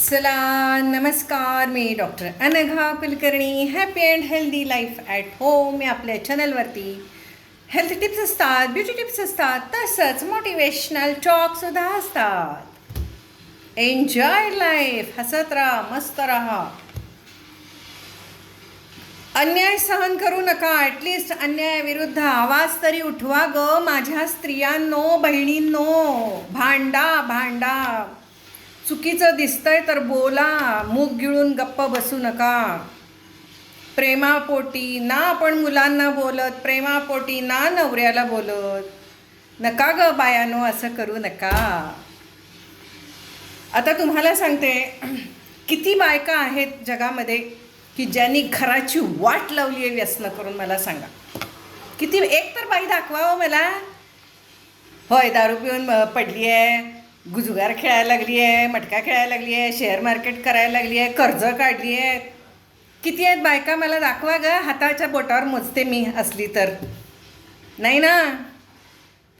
चला नमस्कार मी doctor Anagha Kulkarni. Happy and healthy life at home या आपल्या चॅनलवरती हेल्थ टिप्स असतात ब्युटी टिप्स असतात तसंच मोटिवेशनल टॉकसुद्धा असतात. एन्जॉय लाईफ हसत राहा मस्त राहा. अन्याय सहन करू नका ॲटलिस्ट अन्यायाविरुद्ध आवाज तरी उठवा ग माझ्या स्त्रियांनो बहिणींनो. भांडा भांडा. चुकीचं दिसतंय तर बोला मूग गिळून गप्प बसू नका. प्रेमापोटी ना आपण मुलांना बोलत प्रेमापोटी ना नवऱ्याला बोलत. नका ग बायानो असं करू नका. आता तुम्हाला सांगते किती बायका आहेत जगामध्ये की ज्यांनी घराची वाट लावली आहे व्यसन करून मला सांगा. किती एक तर बाई दाखवावं हो मला. होय दारू पिऊन पडली आहे. गुजगार खेळायला लागली आहे मटका खेळायला लागली आहे शेअर मार्केट करायला लागली आहे कर्ज काढली आहे. किती आहेत बायका मला दाखवा ग हाताच्या बोटावर मोजते मी असली तर. नाही ना?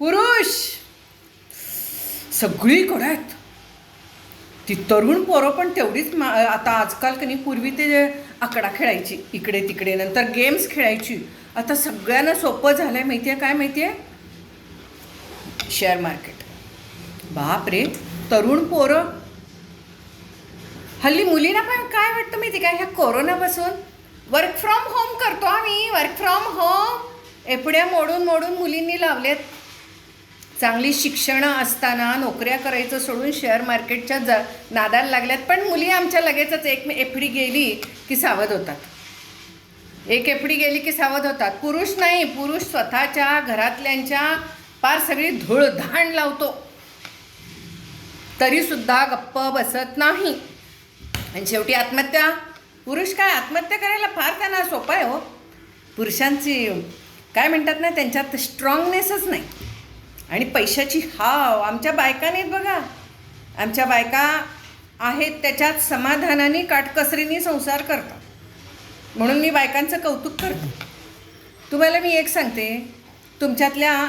पुरुष! सगळीकडे आहेत. ती तरुण पोरं पण तेवढीच मा आता आजकाल कनी पूर्वी ते आकडा खेळायची इकडे तिकडे नंतर गेम्स खेळायची. आता सगळ्यांना सोपं झालं आहे माहिती आहे काय माहिती आहे शेअर मार्केट बाप रे तरुण पोरं. हल्ली मुलींना पण काय वाटतं माहिती का? ह्या कोरोनापासून वर्क फ्रॉम होम करतो आम्ही. वर्क फ्रॉम होम एपड्या मोडून मोडून मुलींनी लावलेत. चांगली शिक्षणं असताना नोकऱ्या करायचं सोडून शेअर मार्केटच्या ज नादाला लागल्यात. पण मुली आमच्या लगेचच एक एफडी गेली की सावध होतात. एक एफडी गेली की सावध होतात. पुरुष नाही पुरुष स्वतःच्या घरातल्यांच्या पार सगळी धूळधाण लावतो. तरीसुद्धा गप्प बसत नाही. आणि शेवटी आत्महत्या पुरुष काय आत्महत्या करायला फार त्यांना सोपं आहे हो. पुरुषांची काय म्हणतात ना त्यांच्यात स्ट्रॉंगनेसच नाही. आणि पैशाची हाव आमच्या बायका नाहीत बघा. आमच्या बायका आहेत त्याच्यात समाधानाने काटकसरीने संसार करतात. म्हणून मी बायकांचं कौतुक करते. तुम्हाला मी एक सांगते. तुमच्यातल्या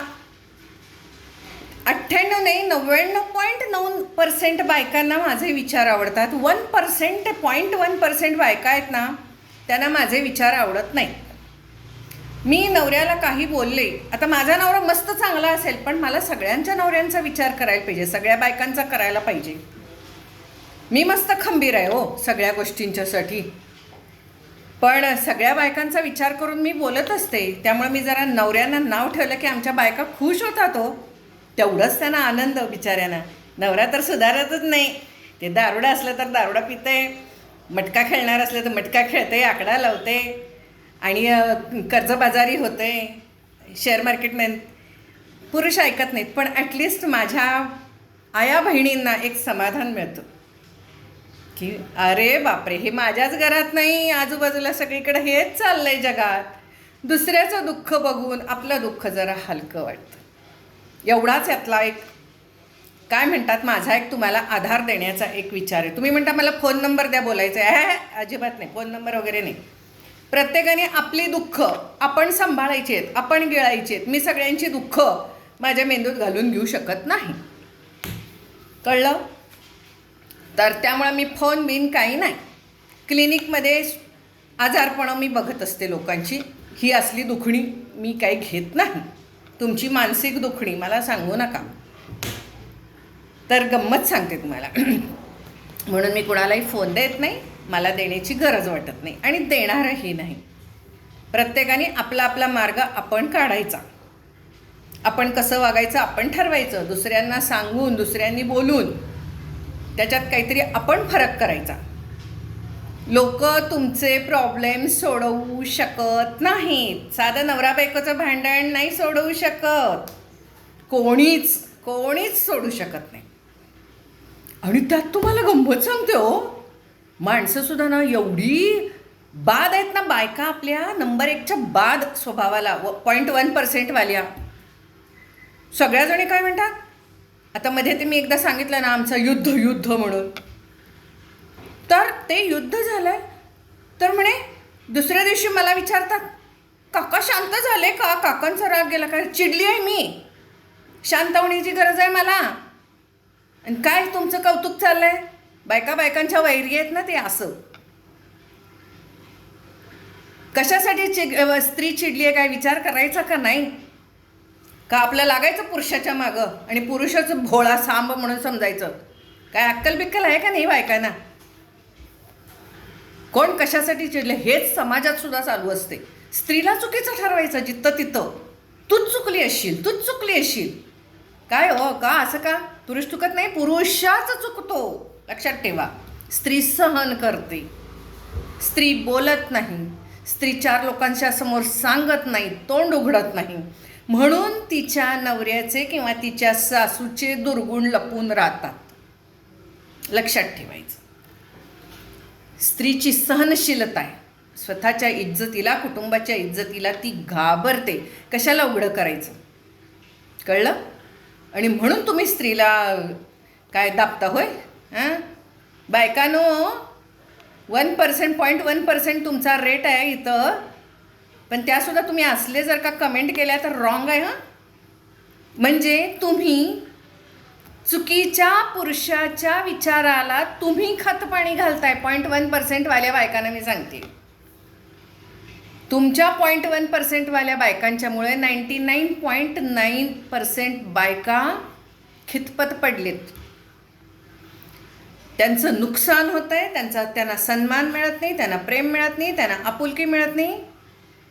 अठ्ठ्याण्णव नाही नव्याण्णव पॉईंट नऊ पर्सेंट बायकांना माझे विचार आवडतात. One percent point one percent बायका आहेत ना त्यांना माझे विचार आवडत नाही मी नवऱ्याला काही बोलले आता माझा नवरा मस्त चांगला असेल पण मला सगळ्यांच्या नवऱ्यांचा विचार करायला पाहिजे सगळ्या बायकांचा करायला पाहिजे. मी मस्त खंबीर आहे हो सगळ्या गोष्टींच्यासाठी. पण सगळ्या बायकांचा विचार करून मी बोलत असते त्यामुळे मी जरा नवऱ्यांना नाव ठेवलं की आमच्या बायका खुश होतात हो. तेवढंच त्यांना आनंद बिचाऱ्यांना. नवरा तर सुधारतच नाही. ते दारुडा असलं तर दारुडा पितंय. मटका खेळणार असलं तर मटका खेळते आकडा लावते आणि कर्जबाजारी होते शेअर मार्केटमध्ये पुरुष ऐकत नाहीत पण ॲटलिस्ट माझ्या आया बहिणींना एक समाधान मिळतं. की अरे बापरे हे माझ्याच घरात नाही आजूबाजूला सगळीकडे हेच चाललं आहे जगात. दुसऱ्याचं दुःख बघून आपलं दुःख जरा हलकं वाटतं. एवढाच यातला एक काय म्हणतात माझा एक तुम्हाला आधार देण्याचा एक विचार आहे. तुम्ही म्हणता मला फोन नंबर द्या बोलायचं आहे "हे, अजिबात नाही फोन नंबर वगैरे नाही. प्रत्येकाने आपली दुःख आपण सांभाळायची आहेत आपण गिळायची आहेत. मी सगळ्यांची दुःख माझ्या मेंदूत घालून घेऊ शकत नाही. कळलं? तर त्यामुळं मी फोन बिन काही नाही. क्लिनिकमध्ये आजारपणं मी बघत असते लोकांची. ही असली दुखणी मी काही घेत नाही. तुमची मानसिक दुखणी मला सांगू नका. तर गंमत सांगते तुम्हाला. म्हणून मी कुणालाही फोन देत नाही मला देण्याची गरज वाटत नाही आणि देणारही नाही. प्रत्येकाने आपला आपला मार्ग आपण काढायचा. आपण कसं वागायचं आपण ठरवायचं. दुसऱ्यांना सांगून दुसऱ्यांनी बोलून त्याच्यात काहीतरी आपण फरक करायचा. लोक तुमचे प्रॉब्लेम सोडवू शकत नाहीत. साधं नवरा बायकोचं भांडण नाही सोडवू शकत. कोणीच कोणीच सोडू शकत नाही. आणि त्यात तुम्हाला गंमत सांगते हो. माणसंसुद्धा ना एवढी बाद आहेत ना बायका आपल्या नंबर एकच्या बाद स्वभावाला व पॉईंट वन पर्सेंटवाल्या सगळ्याजणी काय म्हणतात? आता मध्ये ते मी एकदा सांगितलं ना आमचं युद्ध युद्ध म्हणून. ते युद्ध झालं तर म्हणे दुसऱ्या दिवशी मला विचारतात काका शांत झाले का? काकांचा राग गेला का? चिडली आहे मी. शांत होण्याची गरज आहे मला. आणि काय तुमचं कौतुक चाललं आहे बायका बायकांच्या वैरी आहेत ना ते असं. कशासाठी चिड स्त्री चिडली आहे? काय विचार करायचा का नाही? का आपलं लागायचं पुरुषाच्या मागं आणि पुरुषाचं भोळा सांब म्हणून समजायचं? काय अक्कल बिक्कल आहे का नाही बायकांना? कोण कशासाठी चिडले हेच समाजात सुद्धा चालू असते. स्त्रीला चुकीचं ठरवायचं जिथं तिथं. तूच चुकली असशील तूच चुकली असशील. काय हो का असं का? पुरुष चुकत नाही पुरुषाच चुकतो. लक्षात ठेवा. स्त्री सहन करते. स्त्री बोलत नाही. स्त्री चार लोकांच्या समोर सांगत नाही तोंड उघडत नाही. म्हणून तिच्या नवऱ्याचे किंवा तिच्या सासूचे दुर्गुण लपून राहतात. लक्षात ठेवायचं. स्त्रीची सहनशीलता आहे. स्वतःच्या इज्जतीला कुटुंबाच्या इज्जतीला ती घाबरते. कशाला उघडं करायचं? कळलं? आणि म्हणून तुम्ही स्त्रीला काय दाबता होय? हां? बायकानो one percent point one percent तुमचा रेट आहे इथं. पण त्यासुद्धा तुम्ही असले जर का कमेंट केल्या तर रॉंग आहे हां? म्हणजे तुम्ही चुकीच्या पुरुषाच्या विचाराला तुम्ही खतपाणी घालताय. पॉईंट वन पर्सेंटवाल्या बायकांना मी सांगते. तुमच्या पॉईंट वन पर्सेंटवाल्या बायकांच्यामुळे ninety nine point nine percent बायका खितपत पडलेत. त्यांचं नुकसान होतं आहे त्यांचा त्यांना सन्मान मिळत नाही त्यांना प्रेम मिळत नाही त्यांना आपुलकी मिळत नाही.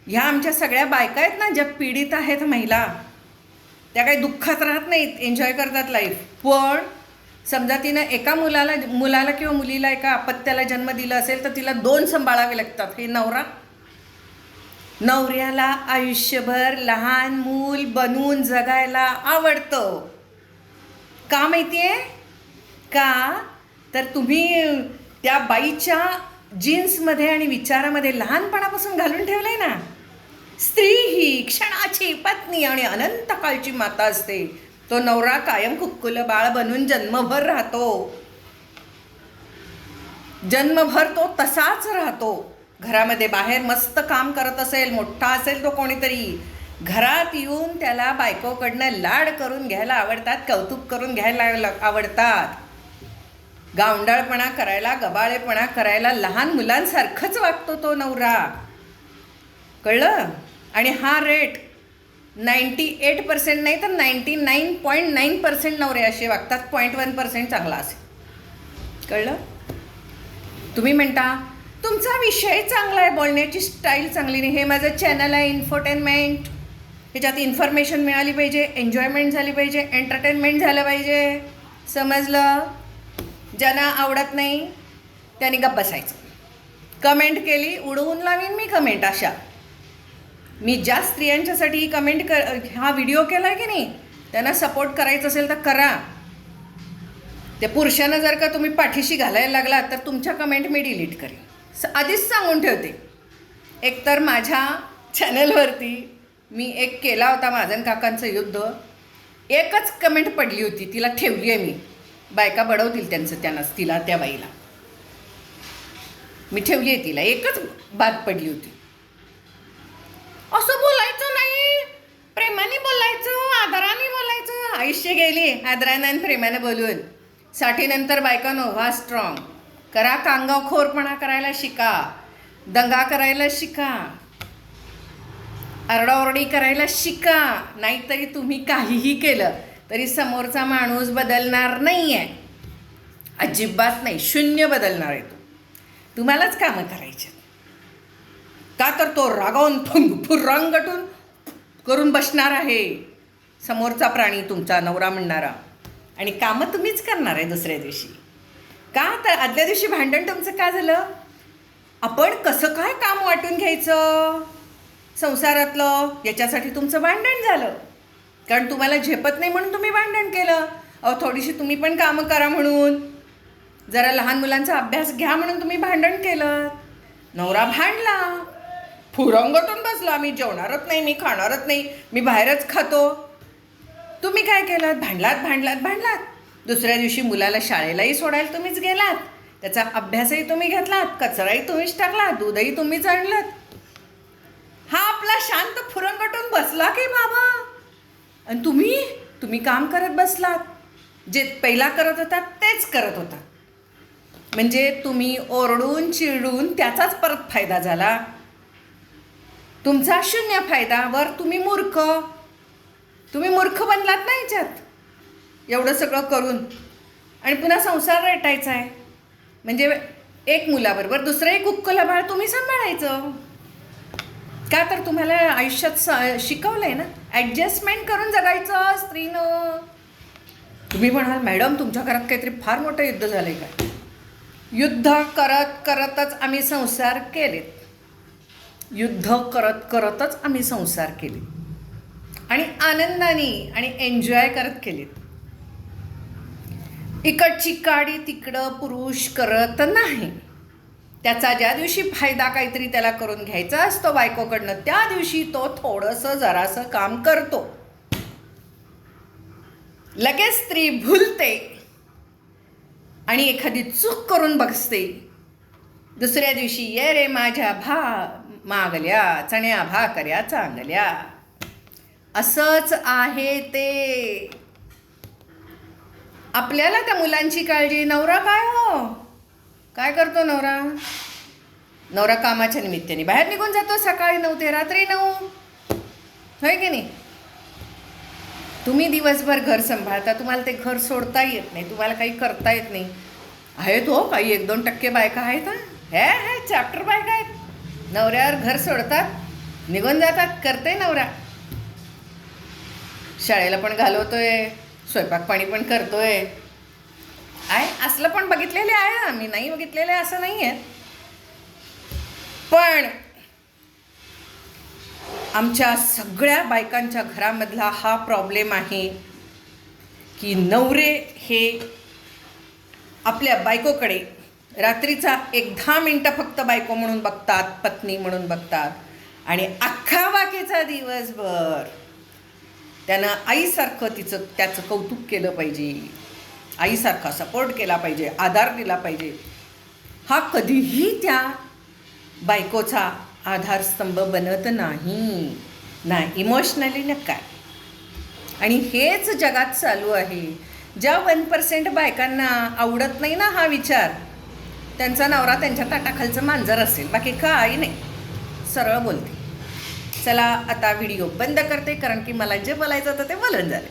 ह्या आमच्या सगळ्या बायका आहेत ना ज्या पीडित आहेत महिला त्या काही दुःखात राहत नाहीत एन्जॉय करतात लाईफ पण समजा तिनं एका मुलाला मुलाला किंवा मुलीला एका अपत्याला जन्म दिला असेल तर तिला दोन सांभाळावे लागतात. हे नवरा? नवऱ्याला आयुष्यभर लहान मूल बनवून जगायला आवडतं. का माहिती आहे का? तर तुम्ही त्या बाईच्या जीन्समध्ये आणि विचारामध्ये लहानपणापासून घालून ठेवलं आहे ना. स्त्री ही क्षणाची पत्नी आणि अनंत काळची माता असते. तो नवरा कायम कुक्कुल बाळ बनून जन्मभर राहतो. जन्मभर तो तसाच राहतो. घरामध्ये बाहेर मस्त काम करत असेल मोठा असेल तो कोणीतरी. घरात येऊन त्याला बायकोकडनं लाड करून घ्यायला आवडतात कौतुक करून घ्यायला आवडतात. गावंडाळपणा करायला गबाळेपणा करायला लहान मुलांसारखंच वागतो तो नवरा. कळलं? आणि हा रेट नाईन्टी एट पर्सेंट नाही तर ninety nine point nine percent नवरे असे वागतात. पॉईंट वन पर्सेंट चांगला असेल. कळलं? तुम्ही म्हणता तुमचा विषय चांगला आहे बोलण्याची स्टाईल चांगली नाही. हे माझं चॅनल आहे इन्फोटेनमेंट ह्याच्यात इन्फॉर्मेशन मिळाली पाहिजे एन्जॉयमेंट झाली पाहिजे एंटरटेनमेंट झालं पाहिजे. समजलं? ज्यांना आवडत नाही त्यांनी गप्प बसायचं. कमेंट केली उडवून लावीन मी कमेंट अशा. मी ज्या स्त्रियांच्यासाठी कमेंट कर हा व्हिडिओ केला आहे की नाही त्यांना सपोर्ट करायचं असेल तर करा. ते पुरुषांना जर का तुम्ही पाठीशी घालायला लागलात तर तुमच्या कमेंट मी डिलीट करेन. स आधीच सांगून ठेवते. एकतर माझ्या चॅनलवरती मी एक केला होता माझन काकांचं युद्ध. एकच कमेंट पडली होती. तिला ठेवली आहे मी. बायका बडवतील त्यांचं त्यांनाच तिला त्या बाईला. मी ठेवली आहे तिला. एकच बात पडली होती. असं बोलायचं नाही. प्रेमाने बोलायचं आदराने बोलायचं. आयुष्य गेली आदरानं आणि प्रेमाने बोलून. साठीनंतर बायकानो व्हा स्ट्रॉंग करा कांगावखोरपणा करायला शिका. दंगा करायला शिका. आरडाओरडी करायला शिका. नाहीतरी तुम्ही काहीही केलं तरी समोरचा माणूस बदलणार नाही आहे अजिबात नाही. शून्य बदलणार आहे तो. तुम्हालाच कामं करायचे का तर तो रागावून फुंग फुरंगटून करून बसणार आहे. समोरचा प्राणी तुमचा नवरा म्हणणारा. आणि कामं तुम्हीच करणार आहे दुसऱ्या दिवशी. का तर आदल्या दिवशी भांडण तुमचं का झालं? आपण कसं काय काम वाटून घ्यायचं? संसारातलं याच्यासाठी तुमचं भांडण झालं. कारण तुम्हाला झेपत नाही म्हणून तुम्ही भांडण केलं. अहो थोडीशी तुम्ही पण कामं करा म्हणून. जरा लहान मुलांचा अभ्यास घ्या म्हणून तुम्ही भांडण केलं. नवरा भांडला. फुरंगटून बसलो आम्ही. जेवणारच नाही मी खाणारच नाही. मी बाहेरच खातो. तुम्ही काय केलं भांडलात भांडलात भांडलात. दुसऱ्या दिवशी मुलाला शाळेलाही सोडायला तुम्हीच गेलात. त्याचा अभ्यासही तुम्ही घेतलात कचराही तुम्हीच टाकला दूधही तुम्हीच आणलं हा आपला शांत फुरंगटून बसला की बाबा? आणि तुम्ही? तुम्ही काम करत बसलात. जे पहिला करत होता तेच करत होता. म्हणजे तुम्ही ओरडून चिरडून त्याचाच परत फायदा झाला. तुमचा शून्य फायदा वर तुम्ही मूर्ख. तुम्ही मूर्ख बनलात ना याच्यात. एवढं सगळं करून. आणि पुन्हा संसार रेटायचा आहे. म्हणजे एक मुलाबरोबर दुसरं एक कुक्कला बाळ तुम्ही सांभाळायचं. का तर तुम्हाला आयुष्यात स शिकवलं आहे ना? ॲडजस्टमेंट करून जगायचं स्त्रीनं. तुम्ही म्हणाल मॅडम तुमच्या घरात काहीतरी फार मोठं युद्ध झालं आहे का? युद्ध करत करतच आम्ही संसार केलेत. युद्ध करत करतच आम्ही संसार केले. आणि आनंदाने आणि एन्जॉय करत केलेत इकडची काडी तिकडं पुरुष करत नाही. त्याचा ज्या दिवशी फायदा काहीतरी त्याला करून घ्यायचा असतो बायकोकडनं त्या दिवशी तो थोडंसं जरासं काम करतो. लगेच स्त्री भुलते आणि एखादी चूक करून बघते. दुसऱ्या दिवशी ये रे माझ्या भा मागल्या चण्या भाकऱ्या चांगल्या. असंच आहे ते. आपल्याला त्या मुलांची काळजी नवरा काय हो? काय करतो नवरा? नवरा कामाच्या निमित्ताने. बाहेर निघून जातो सकाळी नऊ ते रात्री नऊ. होय की नाही? तुम्ही दिवसभर घर सांभाळता. तुम्हाला ते घर सोडता येत नाही. तुम्हाला काही करता येत नाही. आहेत हो काही एक दोन टक्के बायका आहेत हा. हे हे चॅप्टर बायका आहेत. नवऱ्यावर घर सोडतात निघून जातात करते नवरा. शाळेला पण घालवतोय स्वयंपाक पाणी पण करतोय. आहे असलं पण बघितलेले आहे आम्ही नाही बघितलेले असं नाही आहे पण आमच्या सगळ्या बायकांच्या घरामधला हा प्रॉब्लेम आहे की नवरे हे आपल्या बायकोकडे रात्रीचा एक दहा मिनटं फक्त बायको म्हणून बघतात पत्नी म्हणून बघतात. आणि अख्खा बाकीचा दिवसभर त्यानं आईसारखं तिचं त्याचं कौतुक केलं पाहिजे. आईसारखा सपोर्ट केला पाहिजे आधार दिला पाहिजे. हा कधीही त्या बायकोचा आधारस्तंभ बनत नाही. ना इमोशनली ना काय. आणि हेच जगात चालू आहे. ज्या वन पर्सेंट बायकांना आवडत नाही ना हा विचार त्यांचा नवरा त्यांच्या ताटाखालचं मांजर असेल. बाकी काही नाही. सरळ बोलते. चला आता व्हिडिओ बंद करते कारण की मला जे बोलायचं होतं ते बोलून झालं.